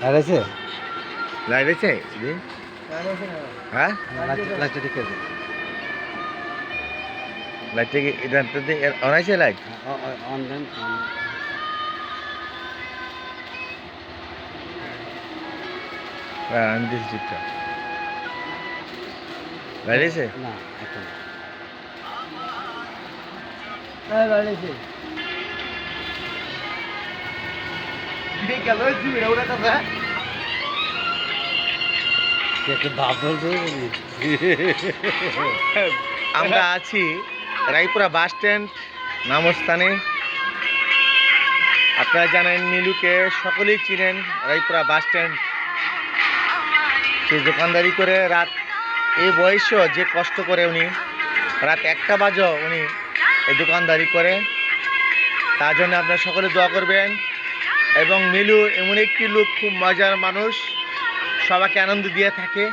Light আছে light আছে হ্যাঁ? লাইটটা ঠিক আছে। লাইটটা কি এটা অন আছে লাইট? অন দেন হ্যাঁ আমি দিচ্ছি চিপটা লাইট আছে না। এখন আমরা আছি রায়পুরা বাস স্ট্যান্ড, নামস্থানে। আপনারা জানেন মিলুকে সকলেই চিনেন, রায়পুরা বাস স্ট্যান্ড। সে দোকানদারি করে রাত এই বয়সেও যে কষ্ট করে উনি, রাত একটা বাজও উনি এই দোকানদারি করে। তার জন্য আপনারা সকলে দোয়া করবেন। এবং মিলু এমন একটি লোক খুব মজার মানুষ। সবাইকে আনন্দ দিয়ে থাকে।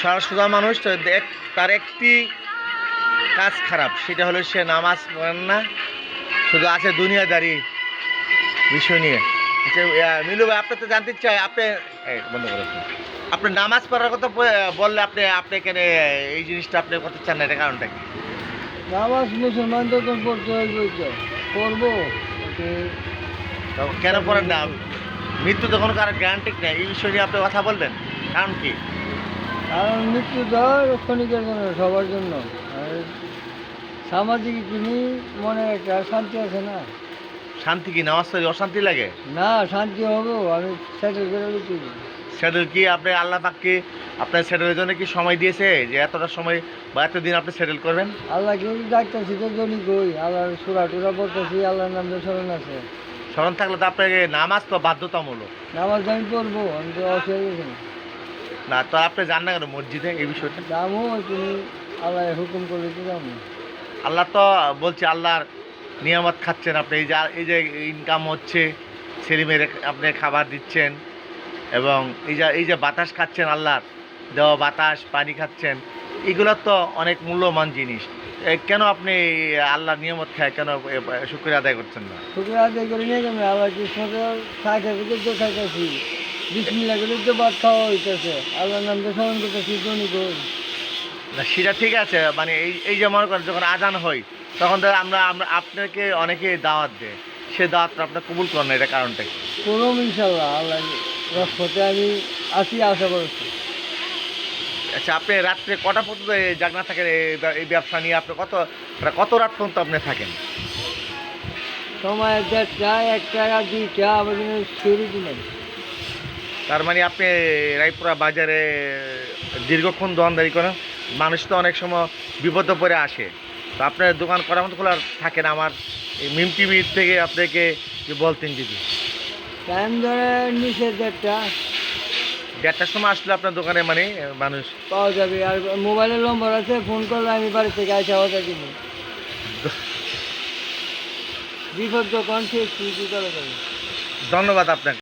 সারা সোজা মানুষ তার একটি কাজ খারাপ সেটা হলো সে নামাজ পড়েন না। শুধু আছে দুনিয়াদারি বিষয় নিয়ে। আচ্ছা মিলু ভাই আপনার তো জানতে চাই আপনি বন্ধ করে আপনি নামাজ পড়ার কথা বললে আপনি আপনি এখানে এই জিনিসটা আপনি করতে চান না এটা কারণটা কি? নামাজ মুসলমান তখন পড়তে হইবে তো কেন করেন না? মৃত্যু তো কোনো কারও গ্যারান্টি নেই। এই বিষয় নিয়ে আপনি কথা বলবেন। কারণ কি? কারণ মৃত্যু দেওয়া ক্ষণিকের জন্য সবার জন্য। আর সামাজিক তিনি মনে একটা শান্তি আছে না? শান্তি কি? নামাজ পড়লে অশান্তি লাগে? না শান্তি হবে আমি সেটেল করে দিচ্ছি। সেটেল কি? আপনি আল্লাহ পাককে আপনার সেটেলের জন্য কি সময় দিয়েছে? যে এতটা সময় বা এতদিন আপনি সেটেল করবেন? আল্লাহ কেউ ডাকতেছি তো জনি কই? আল্লাহর সুরা টুরা পড়তেছি আল্লাহর নাম স্মরণ আছে। স্মরণ থাকলে তো আপনাকে নামাজ তো বাধ্যতামূলক। নামাজ আমি পড়ব আমি তো অসুবিধা না তো আপনি জান না কেন মসজিদে এই বিষয়টা? যাব তুমি আল্লাহ হুকুম করলে তো যাব। আল্লাহ তো বলছে আল্লাহর নিয়ামত খাচ্ছেন আপনি। এই যে এই যে ইনকাম হচ্ছে ছেলে মেয়ের আপনি খাবার দিচ্ছেন এবং এই যে এই যে বাতাস খাচ্ছেন আল্লাহর দেওয়া বাতাস পানি খাচ্ছেন। এগুলো তো অনেক মূল্যবান জিনিস। কেন আপনি আল্লাহ নিয়ামত খায় কেন শুক্রিয়া আদায় করছেন না? শুক্রিয়া আদায় করি নিয়ে কৃষ্ণকে খাইতে থেকে তো খাইতেছি বিসমিল্লা করে তো ভাত খাওয়া হইতেছে। আল্লাহর নাম দিয়ে স্মরণ করতেছি জনি না সেটা ঠিক আছে মানে এই এই যে মনে করেন যখন আজান হয় তখন তো আমরা আমরা আপনাকে অনেকে দাওয়াত দেয়। সে দাওয়াতটা আপনার কবুল করেন না এটা কারণটা কি? করুম ইনশাল্লাহ আল্লাহ রক্ষতে আমি আসি আশা করছি। আচ্ছা আপনি রাত্রে কটা পর্যন্ত জাগনা থাকেন? এই ব্যবসা নিয়ে আপনি কত কত রাত পর্যন্ত আপনি থাকেন? সময় দেড়টা একটা দুইটা আবার শুরু দিলেন তার মানে আপনি রায়পুরা বাজারে দীর্ঘক্ষণ দোকানদারি করেন? মানুষ তো অনেক সময় বিপদে পড়ে আসে। তো আপনার দোকান করার মতো খোলা থাকেন আমার। এই মিম টিভি থেকে আপনাকে যে বলতেন যদি টাইম ধরে নিচে দেড়টা। দেড়টার সময় আসলে আপনার দোকানে মানে মানুষ পাওয়া যাবে। আর মোবাইলের নম্বর আছে ফোন করলে আমি বাড়ি থেকে আসে অর্ডার দিব। বিপদ দোকান সে যাবে ধন্যবাদ আপনাকে।